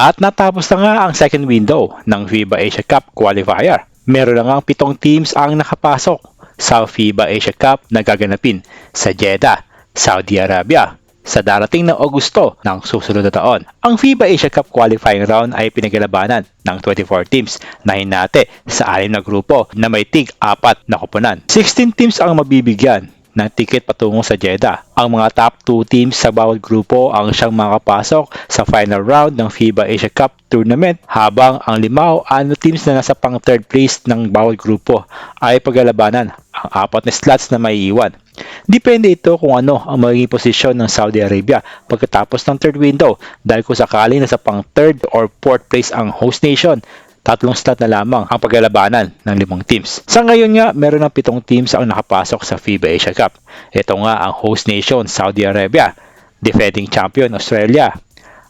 At natapos na nga ang second window ng FIBA Asia Cup qualifier. Meron na nga pitong teams ang nakapasok sa FIBA Asia Cup na gaganapin sa Jeddah, Saudi Arabia sa darating na Agosto ng susunod na taon. Ang FIBA Asia Cup qualifying round ay pinaglabanan ng 24 teams na hinati sa alim na grupo na may tig apat na kupunan. 16 teams ang mabibigyan ng ticket patungo sa Jeddah. Ang mga top 2 teams sa bawat grupo ang siyang makapasok sa final round ng FIBA Asia Cup tournament habang ang limaw ano teams na nasa pang third place ng bawat grupo ay paglalabanan ang apat na slots na may iwan. Depende ito kung ano ang magiging posisyon ng Saudi Arabia pagkatapos ng third window dahil kung sakaling nasa pang third or fourth place ang host nation tatlong slot na lamang ang paglalabanan ng limang teams. Sa ngayon nga, meron ng pitong teams ang nakapasok sa FIBA Asia Cup. Ito nga ang host nation Saudi Arabia, defending champion Australia,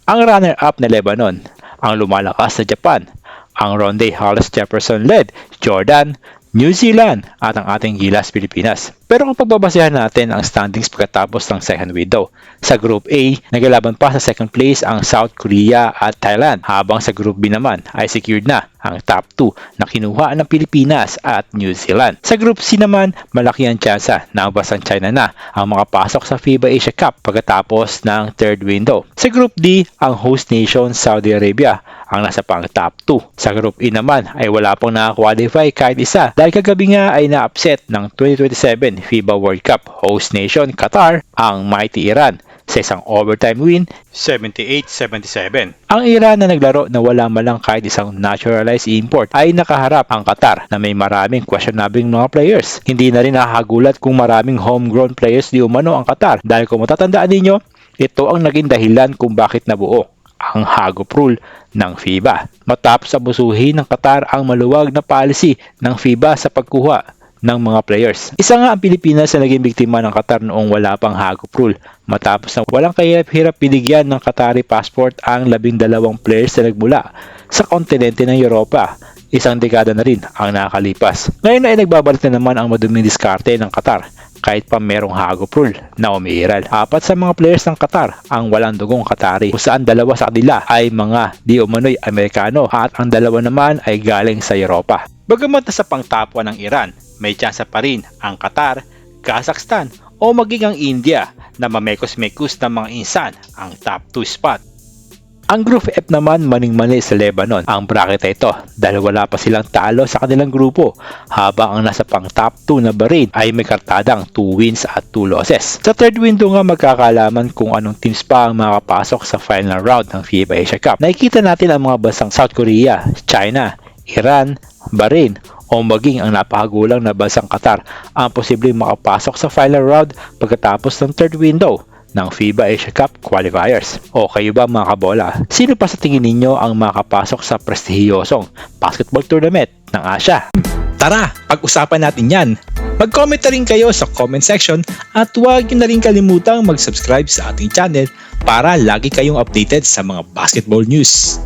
ang runner-up na Lebanon, ang lumalakas na Japan, ang Ronde Hollis Jefferson-led Jordan, New Zealand at ang ating Gilas Pilipinas. Pero kung pagbabasehan natin ang standings pagkatapos ng second window, sa Group A, naglalaban pa sa second place ang South Korea at Thailand, habang sa Group B naman ay secured na ang top 2 na kinuha ng Pilipinas at New Zealand. Sa Group C naman, malaki ang tsansa na basang China na ang makapasok sa FIBA Asia Cup pagkatapos ng third window. Sa Group D, ang host nation Saudi Arabia ang nasa pang top 2. Sa Group E naman ay wala pang nakakwalify kahit isa dahil kagabi nga ay na-upset ng 2027 FIBA World Cup host nation Qatar ang mighty Iran sa isang overtime win 78-77. Ang Iran na naglaro na wala malang kahit isang naturalized import ay nakaharap ang Qatar na may maraming questionable mga players. Hindi na rin nakakagulat kung maraming homegrown players di umano ang Qatar dahil kung matatandaan ninyo, ito ang naging dahilan kung bakit nabuo ang hagop rule ng FIBA. Matapos abusuhin ng Qatar ang maluwag na policy ng FIBA sa pagkuha ng mga players. Isa nga ang Pilipinas na naging biktima ng Qatar noong wala pang hagop rule. Matapos na walang kahirap-hirap binigyan ng Qatari passport ang labing dalawang players na nagmula sa kontinente ng Europa. Isang dekada na rin ang nakakalipas. Ngayon ay nagbabalik na naman ang maduming diskarte ng Qatar kahit pa merong hagop rule na umiiral. Apat sa mga players ng Qatar ang walang dugong Qatari kung saan dalawa sa kanila ay mga di umano'y Amerikano at ang dalawa naman ay galing sa Europa. Bagamat nasa pangtapwa ng Iran, may tsansa pa rin ang Qatar, Kazakhstan o maging ang India na mamekos-mekos ng mga insan ang top 2 spot. Ang Group F naman maning-mani sa Lebanon ang bracket na ito dahil wala pa silang talo sa kanilang grupo habang ang nasa pang top 2 na Bahrain ay may kartadang 2 wins at 2 losses. Sa third window nga magkakalaman kung anong teams pa ang makapasok sa final round ng FIBA Asia Cup. Nakikita natin ang mga bansang South Korea, China, Iran, Bahrain o maging ang napakagulang na bansang Qatar ang posibleng makapasok sa final round pagkatapos ng third window ng FIBA Asia Cup qualifiers. O kayo ba mga kabola? Sino pa sa tingin ninyo ang makapasok sa prestihiyosong basketball tournament ng Asia? Tara, pag-usapan natin yan. Mag-comment na rin kayo sa comment section at huwag na rin kalimutang mag-subscribe sa ating channel para lagi kayong updated sa mga basketball news.